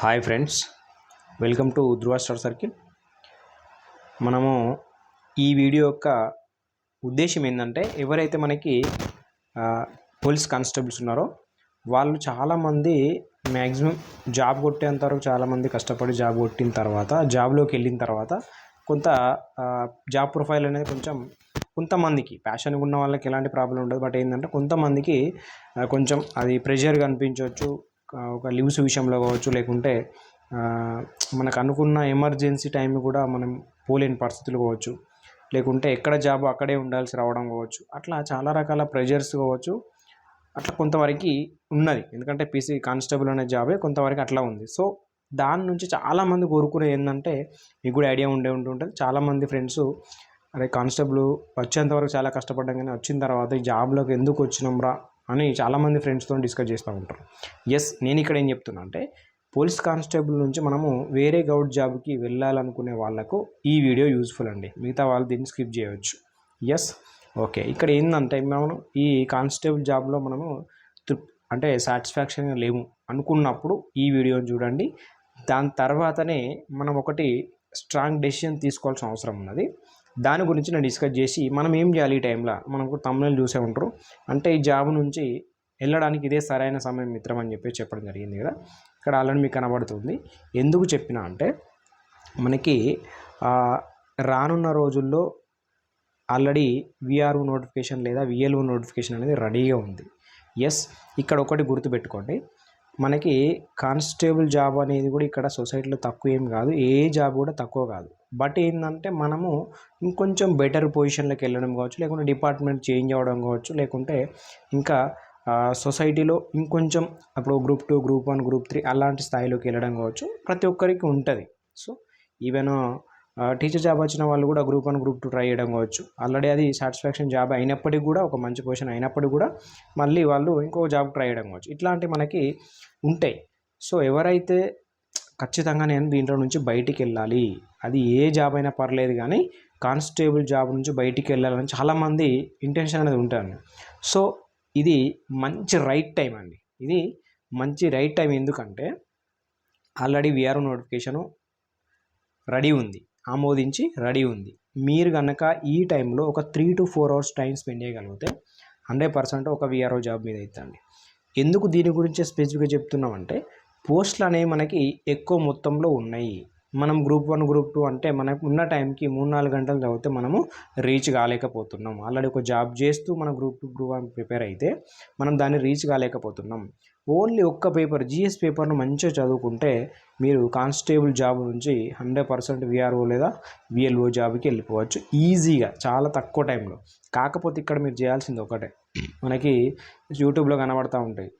Hi friends welcome to Dhruva star circle. మనము ఈ video యొక్క ఉద్దేశం ఏంటంటే ఎవరైతే మనకి పోలీస్ కానిస్టేబుల్స్ ఉన్నారో వాళ్ళు చాలామంది మ్యాక్సిమం జాబ్ కొట్టేంత వరకు చాలామంది కష్టపడి జాబ్ కొట్టిన తర్వాత జాబ్లోకి వెళ్ళిన తర్వాత కొంత జాబ్ ప్రొఫైల్ అనేది కొంచెం కొంతమందికి ప్యాషన్ ఉన్న వాళ్ళకి ఎలాంటి ప్రాబ్లం ఉండదు. బట్ ఏంటంటే కొంతమందికి కొంచెం అది ప్రెషర్గా అనిపించవచ్చు ఒక లీవ్స్ విషయంలో కావచ్చు లేకుంటే మనకు అనుకున్న ఎమర్జెన్సీ టైం కూడా మనం పోలేని పరిస్థితులు కావచ్చు లేకుంటే ఎక్కడ జాబ్ అక్కడే ఉండాల్సి రావడం కావచ్చు అట్లా చాలా రకాల ప్రెషర్స్ కావచ్చు అట్లా కొంతవరకు ఉన్నది. ఎందుకంటే పీసీ కానిస్టేబుల్ అనే జాబే కొంతవరకు అట్లా ఉంది. సో దాని నుంచి చాలామంది కోరుకునే ఏంటంటే మీకు కూడా ఐడియా ఉండే ఉంటుంటుంది చాలామంది ఫ్రెండ్స్ అరే కానిస్టేబుల్ వచ్చేంతవరకు చాలా కష్టపడ్డాం కానీ వచ్చిన తర్వాత ఈ జాబ్లోకి ఎందుకు వచ్చినాం రా? అని చాలామంది ఫ్రెండ్స్తో డిస్కస్ చేస్తూ ఉంటారు. ఎస్ నేను ఇక్కడ ఏం చెప్తున్నా అంటే పోలీస్ కానిస్టేబుల్ నుంచి మనము వేరే గౌడ్ జాబ్కి వెళ్ళాలనుకునే వాళ్ళకు ఈ వీడియో యూజ్ఫుల్ అండి. మిగతా వాళ్ళు దీన్ని స్కిప్ చేయవచ్చు. ఎస్ ఓకే ఇక్కడ ఏంటంటే మనం ఈ కానిస్టేబుల్ జాబ్లో మనము అంటే సాటిస్ఫాక్షన్గా లేము అనుకున్నప్పుడు ఈ వీడియోని చూడండి. దాని తర్వాతనే మనం ఒకటి స్ట్రాంగ్ డెసిషన్ తీసుకోవాల్సిన అవసరం ఉన్నది. దాని గురించి నేను డిస్కస్ చేసి మనం ఏం చేయాలి ఈ టైంలో? మనకు తమ్ముళ్ళు చూసే ఉంటారు. అంటే ఈ జాబ్ నుంచి వెళ్ళడానికి ఇదే సరైన సమయం మిత్రం అని చెప్పి చెప్పడం జరిగింది కదా? ఇక్కడ ఆల్రెడీ మీకు కనబడుతుంది. ఎందుకు చెప్పిన అంటే మనకి రానున్న రోజుల్లో ఆల్రెడీ విఆర్ఓ నోటిఫికేషన్ లేదా విఎల్ఓ నోటిఫికేషన్ అనేది రెడీగా ఉంది. ఎస్ ఇక్కడ ఒకటి గుర్తుపెట్టుకోండి. మనకి కానిస్టేబుల్ జాబ్ అనేది కూడా ఇక్కడ సొసైటీలో తక్కువ ఏం కాదు. ఏ జాబ్ కూడా తక్కువ కాదు. బట్ ఏంటంటే మనము ఇంకొంచెం బెటర్ పొజిషన్లోకి వెళ్ళడం కావచ్చు లేకుంటే డిపార్ట్మెంట్ చేంజ్ అవ్వడం కావచ్చు లేకుంటే ఇంకా సొసైటీలో ఇంకొంచెం అప్పుడు group two group one group three అలాంటి స్థాయిలోకి వెళ్ళడం కావచ్చు ప్రతి ఒక్కరికి ఉంటుంది. సో ఈవెన్ టీచర్ జాబ్ వచ్చిన వాళ్ళు కూడా group one group two try చేయడం కావచ్చు. ఆల్రెడీ అది సాటిస్ఫాక్షన్ జాబ్ అయినప్పటికీ కూడా ఒక మంచి పొజిషన్ అయినప్పటికీ కూడా మళ్ళీ వాళ్ళు ఇంకో జాబ్ ట్రై చేయడం కావచ్చు. ఇట్లాంటివి మనకి ఉంటాయి. సో ఎవరైతే ఖచ్చితంగా నేను దీంట్లో నుంచి బయటికి వెళ్ళాలి అది ఏ జాబ్ అయినా పర్లేదు కానీ కానిస్టేబుల్ జాబ్ నుంచి బయటికి వెళ్ళాలని చాలామంది ఇంటెన్షన్ అనేది ఉంటుంది సో ఇది మంచి రైట్ టైం అండి. ఇది మంచి రైట్ టైం ఎందుకంటే ఆల్రెడీ విఆర్ఓ నోటిఫికేషను రెడీ ఉంది. ఆమోదించి రెడీ ఉంది. మీరు కనుక ఈ టైంలో ఒక three to four hours time spend చేయగలిగితే హండ్రెడ్ పర్సెంట్ ఒక విఆర్ఓ జాబ్ మీద అవుతుంది. ఎందుకు దీని గురించి స్పెసిఫిక్గా చెప్తున్నామంటే పోస్టులు అనేవి మనకి ఎక్కువ మొత్తంలో ఉన్నాయి. మనం గ్రూప్ వన్ గ్రూప్ టూ అంటే మనకు ఉన్న టైంకి మూడు నాలుగు గంటలు చదివితే మనము రీచ్ కాలేకపోతున్నాం. ఆల్రెడీ ఒక జాబ్ చేస్తూ మన group two group one prepare అయితే మనం దాన్ని రీచ్ కాలేకపోతున్నాం. ఓన్లీ ఒక్క పేపర్ జిఎస్ పేపర్ను మంచిగా చదువుకుంటే మీరు కానిస్టేబుల్ జాబ్ నుంచి హండ్రెడ్ పర్సెంట్ విఆర్ఓ లేదా విఎల్ఓ జాబ్కి వెళ్ళిపోవచ్చు. ఈజీగా చాలా తక్కువ టైంలో. కాకపోతే ఇక్కడ మీరు చేయాల్సింది ఒకటే. మనకి యూట్యూబ్లో కనబడతా ఉంటాయి.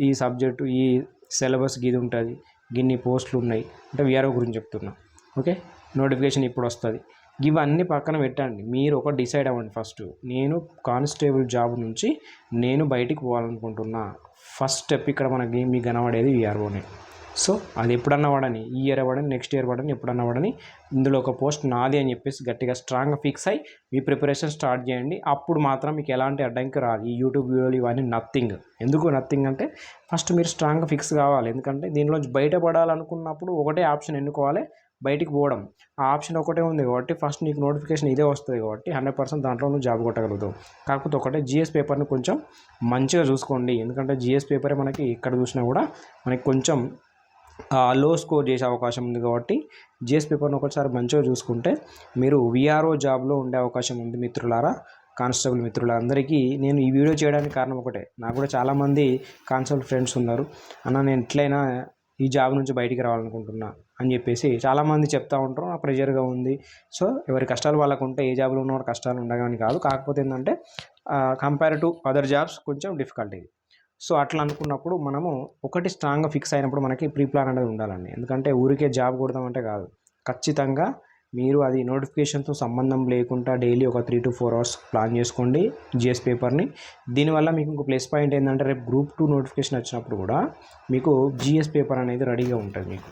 ఈ సబ్జెక్టు ఈ సిలబస్ గీది ఉంటుంది. గిన్ని పోస్టులు ఉన్నాయి. అంటే విఆర్ఓ గురించి చెప్తున్నా. ఓకే? నోటిఫికేషన్ ఇప్పుడు వస్తుంది. ఇవన్నీ పక్కన పెట్టండి. మీరు ఒక డిసైడ్ అవ్వండి ఫస్ట్. నేను కానిస్టేబుల్ జాబ్ నుంచి నేను బయటికి పోవాలనుకుంటున్నా. ఫస్ట్ స్టెప్ ఇక్కడ మనకి మీకు కనబడేది విఆర్ఓనే. సో అది ఎప్పుడన్నా వాడని ఈ ఇయర్ వాడని నెక్స్ట్ ఇయర్ వాడని ఎప్పుడన్నా వాడని ఇందులో ఒక పోస్ట్ నాది అని చెప్పేసి గట్టిగా స్ట్రాంగ్గా ఫిక్స్ అయ్యి మీ ప్రిపరేషన్ స్టార్ట్ చేయండి. అప్పుడు మాత్రం మీకు ఎలాంటి అడ్డంకి రాదు. ఈ యూట్యూబ్ వీడియోలు ఇవన్నీ నథింగ్. ఎందుకు నథింగ్ అంటే ఫస్ట్ మీరు స్ట్రాంగ్గా ఫిక్స్ కావాలి. ఎందుకంటే దీనిలోంచి బయటపడాలనుకున్నప్పుడు ఒకటే ఆప్షన్ ఎన్నుకోవాలి బయటికి పోవడం. ఆ ఆప్షన్ ఒకటే ఉంది కాబట్టి ఫస్ట్ నీకు నోటిఫికేషన్ ఇదే వస్తుంది కాబట్టి హండ్రెడ్ పర్సెంట్ దాంట్లో నువ్వు జాబ్ కొట్టగలుగుతావు. కాకపోతే ఒకటే జిఎస్ పేపర్ని కొంచెం మంచిగా చూసుకోండి. ఎందుకంటే జిఎస్ పేపరే మనకి ఇక్కడ చూసినా కూడా మనకి కొంచెం లో స్కోర్ చేసే అవకాశం ఉంది కాబట్టి జిఎస్ పేపర్ని ఒకసారి మంచిగా చూసుకుంటే మీరు విఆర్ఓ జాబ్లో ఉండే అవకాశం ఉంది మిత్రులారా కానిస్టేబుల్ మిత్రులందరికీ నేను ఈ వీడియో చేయడానికి కారణం ఒకటే నాకు కూడా చాలామంది కానిస్టేబుల్ ఫ్రెండ్స్ ఉన్నారు. అన్న నేను ఎట్లయినా ఈ జాబ్ నుంచి బయటికి రావాలనుకుంటున్నా అని చెప్పేసి చాలామంది చెప్తా ఉంటారు నా ప్రెషర్గా ఉంది. సో ఎవరి కష్టాలు వాళ్ళకు ఉంటే ఏ జాబ్లో ఉన్నవాడు కష్టాలు ఉండగాని కాదు. కాకపోతే ఏంటంటే కంపేర్ టు అదర్ జాబ్స్ కొంచెం డిఫికల్ట్ ఇది సో అట్లా అనుకున్నప్పుడు మనము ఒకటి స్ట్రాంగ్గా ఫిక్స్ అయినప్పుడు మనకి ప్రీ ప్లాన్ అనేది ఉండాలండి. ఎందుకంటే ఊరికే జాబ్ కొడదామంటే కాదు. ఖచ్చితంగా మీరు అది నోటిఫికేషన్తో సంబంధం లేకుండా డైలీ ఒక three to four hours plan చేసుకోండి జిఎస్ పేపర్ని దీనివల్ల మీకు ఇంకో ప్లస్ పాయింట్ ఏంటంటే రేపు గ్రూప్ టూ నోటిఫికేషన్ వచ్చినప్పుడు కూడా మీకు జిఎస్ పేపర్ అనేది రెడీగా ఉంటుంది మీకు.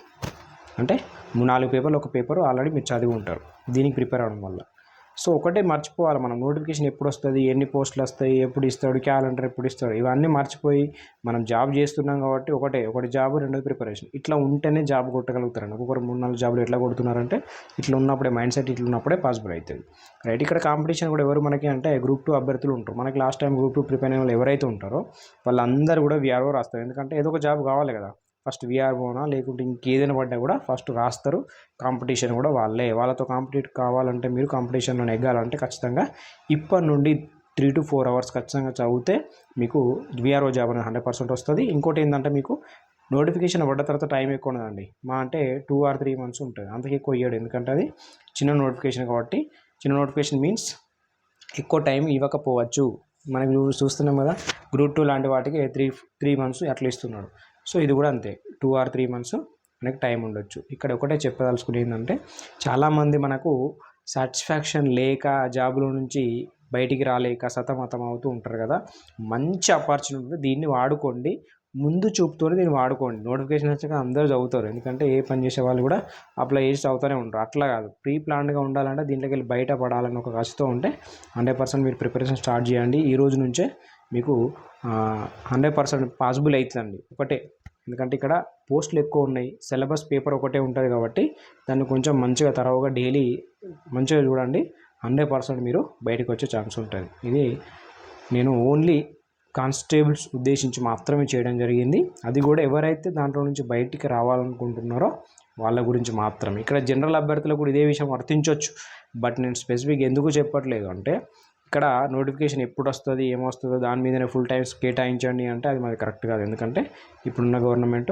అంటే మూడు నాలుగు పేపర్లు ఒక పేపర్ ఆల్రెడీ మీరు చదివి ఉంటారు. దీనికి ప్రిపేర్ అవ్వడం వల్ల. సో ఒకటే మర్చిపోవాలి మనం. నోటిఫికేషన్ ఎప్పుడు వస్తుంది ఎన్ని పోస్టులు వస్తాయి ఎప్పుడు ఇస్తాడు క్యాలెండర్ ఎప్పుడు ఇస్తాడు ఇవన్నీ మర్చిపోయి మనం జాబ్ చేస్తున్నాం కాబట్టి ఒకటే ఒకటి జాబ్ రెండోది ప్రిపరేషన్. ఇట్లా ఉంటేనే జాబ్ కొట్టగలుగుతారండి. ఒక్కొక్కరు మూడు నాలుగు జాబ్లు ఎట్లా కొడుతున్నారంటే ఇట్లా ఉన్నప్పుడే మైండ్ సెట్ ఇట్లా ఉన్నప్పుడే పాసిబుల్ అవుతుంది. రైట్ ఇక్కడ కాంపిటీషన్ కూడా ఎవరు మనకి అంటే గ్రూప్ టూ అభ్యర్థులు ఉంటారు. మనకి last time group two prepare అయిన వాళ్ళు ఎవరైతే ఉంటారో వాళ్ళందరూ కూడా విఆర్ఓ రాస్తారు. ఎందుకంటే ఏదో ఒక జాబ్ కావాలి కదా. ఫస్ట్ విఆర్ఓనా లేకుంటే ఇంకేదైనా పడ్డా కూడా ఫస్ట్ రాస్తారు. కాంపిటీషన్ కూడా వాళ్ళే. వాళ్ళతో కాంపిటీట్ కావాలంటే మీరు కాంపిటీషన్లో నెగ్గాలంటే ఖచ్చితంగా ఇప్పటి నుండి త్రీ టు ఫోర్ అవర్స్ ఖచ్చితంగా చదివితే మీకు విఆర్ఓ జాబ్ అనేది హండ్రెడ్ పర్సెంట్ వస్తుంది. ఇంకోటి ఏంటంటే మీకు నోటిఫికేషన్ పడ్డ తర్వాత టైం ఎక్కువ ఉండదండి. మా అంటే టూ ఆర్ త్రీ మంత్స్ ఉంటుంది. అంతకు ఎక్కువ ఇయ్యాడు. ఎందుకంటే అది చిన్న నోటిఫికేషన్ కాబట్టి. చిన్న నోటిఫికేషన్ మీన్స్ ఎక్కువ టైం ఇవ్వకపోవచ్చు. మనకి చూస్తున్నాం కదా గ్రూప్ టూ లాంటి వాటికి త్రీ త్రీ మంత్స్ అట్లా ఇస్తున్నాడు. సో ఇది కూడా అంతే. టూ ఆర్ త్రీ మంత్స్ మనకి టైం ఉండొచ్చు. ఇక్కడ ఒకటే చెప్పదలుచుకునేది ఏంటంటే చాలామంది మనకు సాటిస్ఫాక్షన్ లేక జాబుల నుంచి బయటికి రాలేక సతమతం అవుతూ ఉంటారు కదా. మంచి ఆపర్చునిటీ దీన్ని వాడుకోండి. ముందు చూపుతోనే దీన్ని వాడుకోండి. నోటిఫికేషన్ వచ్చాక అందరూ చదువుతారు. ఎందుకంటే ఏ పని చేసే వాళ్ళు కూడా అప్లై చేసి చదువుతూనే ఉంటారు. అట్లా కాదు. ప్రీ ప్లాన్డ్గా ఉండాలంటే దీంట్లోకి వెళ్ళి బయట పడాలని ఒక కసితో ఉంటే హండ్రెడ్ పర్సెంట్ మీరు ప్రిపరేషన్ స్టార్ట్ చేయండి. ఈ రోజు నుంచే మీకు హండ్రెడ్ పర్సెంట్ పాసిబుల్ అవుతుందండి. ఒకటే. ఎందుకంటే ఇక్కడ పోస్టులు ఎక్కువ ఉన్నాయి. సిలబస్ పేపర్ ఒకటే ఉంటుంది కాబట్టి దాన్ని కొంచెం మంచిగా తరవుగా డైలీ మంచిగా చూడండి. హండ్రెడ్ పర్సెంట్ మీరు బయటకు వచ్చే ఛాన్స్ ఉంటుంది. ఇది నేను ఓన్లీ కానిస్టేబుల్స్ ఉద్దేశించి మాత్రమే చేయడం జరిగింది. అది కూడా ఎవరైతే దాంట్లో నుంచి బయటికి రావాలనుకుంటున్నారో వాళ్ళ గురించి మాత్రమే. ఇక్కడ జనరల్ అభ్యర్థులకు కూడా ఇదే విషయం వర్తించవచ్చు బట్ నేను స్పెసిఫిక్ ఎందుకు చెప్పట్లేదు అంటే ఇక్కడ నోటిఫికేషన్ ఎప్పుడు వస్తుంది ఏమొస్తుందో దాని మీదనే ఫుల్ టైమ్స్ కేటాయించండి అంటే అది మాది కరెక్ట్ కాదు. ఎందుకంటే ఇప్పుడున్న గవర్నమెంట్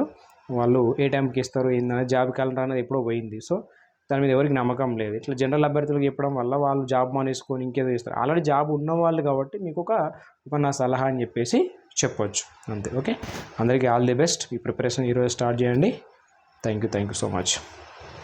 వాళ్ళు ఏ టైంకి ఇస్తారు ఏందనే జాబ్ క్యాలెండర్ అనేది ఎప్పుడో పోయింది. సో దాని మీద ఎవరికి నమ్మకం లేదు. ఇట్లా జనరల్ అభ్యర్థులకు చెప్పడం వల్ల వాళ్ళు జాబ్ మానేసుకొని ఇంకేదో ఇస్తారు ఆల్రెడీ జాబ్ ఉన్నవాళ్ళు కాబట్టి మీకు ఒక ఒక నా సలహా అని చెప్పేసి చెప్పొచ్చు. అంతే ఓకే? అందరికీ ఆల్ ది బెస్ట్. ఈ ప్రిపరేషన్ ఈరోజు స్టార్ట్ చేయండి. Thank you thank you so much.